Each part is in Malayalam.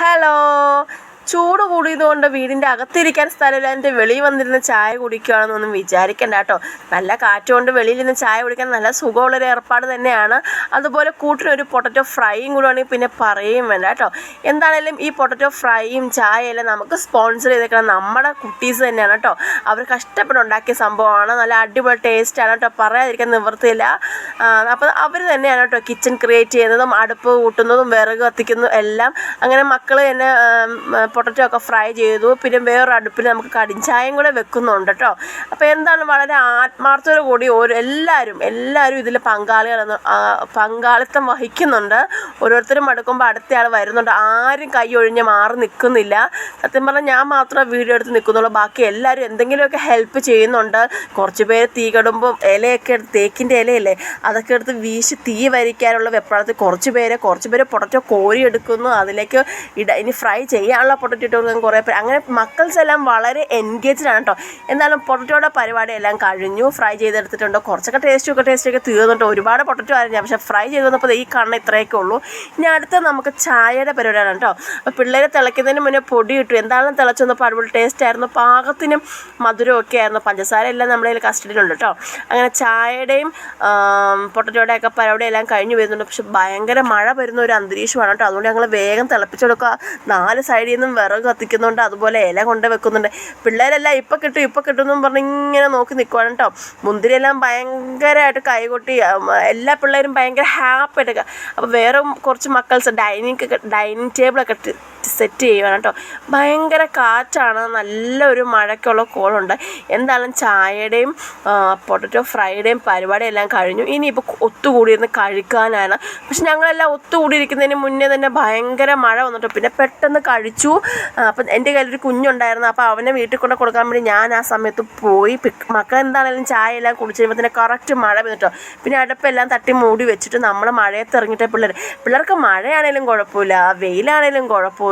hello. ചൂട് കൂടിയതുകൊണ്ട് വീടിന്റെ അകത്തിരിക്കാൻ സ്ഥലമില്ല. എന്റെ വെളിയിൽ വന്നിരുന്ന് ചായ കുടിക്കുകയാണെന്നൊന്നും വിചാരിക്കണ്ട കേട്ടോ. നല്ല കാറ്റുകൊണ്ട് വെളിയിൽ നിന്ന് ചായ കുടിക്കാൻ നല്ല സുഖമുള്ളൊരു ഏർപ്പാട് തന്നെയാണ്. അതുപോലെ കൂട്ടിനൊരു പൊട്ടറ്റോ ഫ്രൈയും കൂടെ ആണെങ്കിൽ പിന്നെ പറയുകയും വേണ്ട കേട്ടോ. എന്താണേലും ഈ പൊട്ടറ്റോ ഫ്രൈയും ചായയെല്ലാം നമുക്ക് സ്പോൺസർ ചെയ്തേക്കണം നമ്മുടെ കുട്ടീസ് തന്നെയാണ് കേട്ടോ. അവർ കഷ്ടപ്പെട്ട് ഉണ്ടാക്കിയ സംഭവമാണ്. നല്ല അടിപൊളി ടേസ്റ്റാണ് കേട്ടോ. പറയാതിരിക്കാൻ നിവൃത്തിയില്ല. അപ്പോൾ അവർ തന്നെയാണ് കേട്ടോ കിച്ചൺ ക്രിയേറ്റ് ചെയ്യുന്നതും അടുപ്പ് കൂട്ടുന്നതും വിറക് കത്തിക്കുന്നതും എല്ലാം. അങ്ങനെ മക്കൾ തന്നെ പൊട്ടറ്റോ ഒക്കെ ഫ്രൈ ചെയ്തു. പിന്നെ വേറെ അടുപ്പിൽ നമുക്ക് കടിഞ്ചായം കൂടെ വെക്കുന്നുണ്ട് കേട്ടോ അപ്പോൾ എന്താണ് വളരെ ആത്മാർത്ഥത കൂടി ഓരോ എല്ലാവരും എല്ലാവരും ഇതിൽ പങ്കാളികളെന്ന് പങ്കാളിത്തം വഹിക്കുന്നുണ്ട്. ഓരോരുത്തരും അടുക്കുമ്പോൾ അടുത്തയാൾ വരുന്നുണ്ട്. ആരും കൈ ഒഴിഞ്ഞ് മാറി നിൽക്കുന്നില്ല സത്യം പറഞ്ഞാൽ ഞാൻ മാത്രമേ വീഡിയോ എടുത്ത് നിൽക്കുന്നുള്ളൂ. ബാക്കി എല്ലാവരും എന്തെങ്കിലുമൊക്കെ ഹെൽപ്പ് ചെയ്യുന്നുണ്ട്. കുറച്ച് പേര് തീ കടുമ്പം ഇലയൊക്കെ എടുത്ത് തേക്കിന്റെ ഇലയല്ലേ അതൊക്കെ എടുത്ത് വീശി തീ വരിക്കാനുള്ള വെപ്രാളത്തിൽ കുറച്ച് പേര് കുറച്ച് പേര് പൊട്ടറ്റോ കോരി എടുക്കുന്നു. അതിലേക്ക് ഇട ഇനി ഫ്രൈ ചെയ്യാനുള്ള പൊട്ടറ്റോ ഇട്ട് കുറേ പേര് അങ്ങനെ മക്കൾസ് എല്ലാം വളരെ എൻഗേജ്ഡ് ആണ് കേട്ടോ എന്നാലും പൊട്ടറ്റോയുടെ പരിപാടി എല്ലാം കഴിഞ്ഞു. ഫ്രൈ ചെയ്തെടുത്തിട്ടുണ്ട്. കുറച്ചൊക്കെ ടേസ്റ്റ് ഒക്കെ ടേസ്റ്റൊക്കെ തീർന്നിട്ട് ഒരുപാട് പൊട്ടറ്റോ ആയിരുന്നു പക്ഷേ ഫ്രൈ ചെയ്ത് വന്നപ്പോൾ ഈ കണ്ണ ഇത്രയൊക്കെ ഉള്ളൂ. ഇനി അടുത്ത നമുക്ക് ചായയുടെ പരിപാടിയാണ് കേട്ടോ അപ്പോൾ പിള്ളേരെ തിളയ്ക്കുന്നതിന് മുന്നേ പൊടി ഇട്ടു. എന്താണെന്ന് തിളച്ച് വന്നപ്പോൾ അടിപൊളി ടേസ്റ്റ് ആയിരുന്നു. പാകത്തിനും മധുരവും ഒക്കെ ആയിരുന്നു. പഞ്ചസാര എല്ലാം നമ്മുടെ കയ്യിൽ കസ്റ്റഡിയിലുണ്ട് കേട്ടോ അങ്ങനെ ചായയുടെയും പൊട്ടറ്റോയുടെ ഒക്കെ പരിപാടി എല്ലാം കഴിഞ്ഞു വരുന്നുണ്ട്. പക്ഷേ ഭയങ്കര മഴ വരുന്ന ഒരു അന്തരീക്ഷമാണ് കേട്ടോ അതുകൊണ്ട് ഞങ്ങൾ വേഗം തിളപ്പിച്ചെടുക്കുക. നാല് സൈഡിൽ നിന്നും വിറക് കത്തിക്കുന്നുണ്ട് അതുപോലെ ഇല കൊണ്ട് വെക്കുന്നുണ്ട്. പിള്ളേരെല്ലാം ഇപ്പം കിട്ടും ഇപ്പം കിട്ടും എന്നും പറഞ്ഞ് ഇങ്ങനെ നോക്കി നിൽക്കുവാണ് കേട്ടോ മുന്തിരിയെല്ലാം ഭയങ്കരമായിട്ട് കൈകൊട്ടി എല്ലാ പിള്ളേരും ഭയങ്കര ഹാപ്പി ആയിട്ട് അപ്പോൾ വേറെ കുറച്ച് മക്കൾസ് ഡൈനിങ് ഡൈനിങ് ടേബിളൊക്കെ സെറ്റ് ചെയ്യുവാണ് കേട്ടോ. ഭയങ്കര കാറ്റാണ്. നല്ലൊരു മഴയ്ക്കുള്ള കോളുണ്ട്. എന്തായാലും ചായയുടെയും പൊട്ടറ്റോ പരിപാടി എല്ലാം കഴിഞ്ഞു. ഇനിയിപ്പോൾ ഒത്തുകൂടിയിരുന്ന് കഴിക്കാനാണ്. പക്ഷെ ഞങ്ങളെല്ലാം ഒത്തുകൂടിയിരിക്കുന്നതിന് മുന്നേ തന്നെ ഭയങ്കര മഴ വന്നിട്ടോ. പിന്നെ പെട്ടെന്ന് കഴിച്ചു. അപ്പം എന്റെ കയ്യിലൊരു കുഞ്ഞുണ്ടായിരുന്നു. അപ്പോൾ അവനെ വീട്ടിൽ കൊണ്ട് കൊടുക്കാൻ വേണ്ടി ഞാൻ ആ സമയത്ത് പോയി. എന്താണെങ്കിലും ചായ എല്ലാം കുടിച്ച് കഴിയുമ്പോൾ തന്നെ കറക്റ്റ് മഴ വന്നിട്ടോ പിന്നെ അടുപ്പെല്ലാം തട്ടി മൂടി വെച്ചിട്ട് നമ്മൾ മഴയത്ത് ഇറങ്ങിയിട്ട് പിള്ളേർ പിള്ളേർക്ക് മഴയാണേലും കുഴപ്പമില്ല. വെയിലാണേലും കുഴപ്പമില്ല.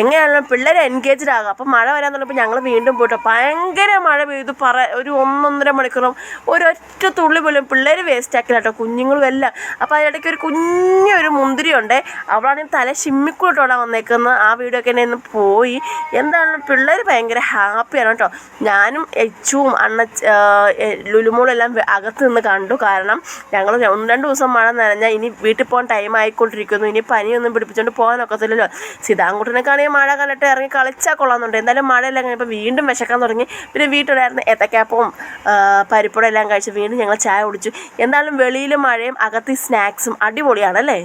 എങ്ങനെയാണെങ്കിലും പിള്ളേർ എൻഗേജ്ഡ് ആകും. അപ്പം മഴ വരാൻ തുടങ്ങിയപ്പോൾ ഞങ്ങൾ വീണ്ടും പോയിട്ട് ഭയങ്കര മഴ പെയ്തു. പറ ഒരു ഒന്നൊന്നര മണിക്കൂറും ഒരൊറ്റ തുള്ളി പോലും പിള്ളേർ വേസ്റ്റ് ആക്കില്ല കേട്ടോ കുഞ്ഞുങ്ങളും എല്ലാം. അപ്പോൾ അതിനിടയ്ക്ക് ഒരു കുഞ്ഞൊരു മുന്തിരി ഉണ്ട് അവളാണെങ്കിൽ തല ചിമ്മിക്കൂട്ടോടാ വന്നേക്കുന്ന ആ വീഡിയോ ഒക്കെ എന്നെ പോയി. എന്താണ് പിള്ളേർ ഭയങ്കര ഹാപ്പിയാണ് കേട്ടോ ഞാനും എച്ചുവും അണ്ണ ലുലുമോളെല്ലാം അകത്ത് നിന്ന് കണ്ടു. കാരണം ഞങ്ങൾ ഒന്ന് രണ്ട് ദിവസം മഴ നനഞ്ഞാൽ ഇനി വീട്ടിൽ പോകാൻ ടൈം ആയിക്കൊണ്ടിരിക്കുന്നു. ഇനി പനിയൊന്നും പിടിപ്പിച്ചുകൊണ്ട് പോകാനൊക്കത്തില്ലല്ലോ സീതാങ്കുട്ടനൊക്കെയാണെങ്കിൽ മഴ കണ്ടിട്ട് ഇറങ്ങി കളിച്ചാൽ കൊള്ളാമെന്നുണ്ട്. എന്തായാലും മഴയെല്ലാം കഴിഞ്ഞപ്പോൾ വീണ്ടും വിശക്കാൻ തുടങ്ങി. പിന്നെ വീട്ടിലായിരുന്നു ഏത്തക്കാപ്പവും പരിപ്പും എല്ലാം കഴിച്ച് വീണ്ടും ഞങ്ങൾ ചായ കുടിച്ചു. എന്തായാലും വെളിയിൽ മഴയും അകത്ത് സ്നാക്സും അടിപൊളിയാണല്ലേ?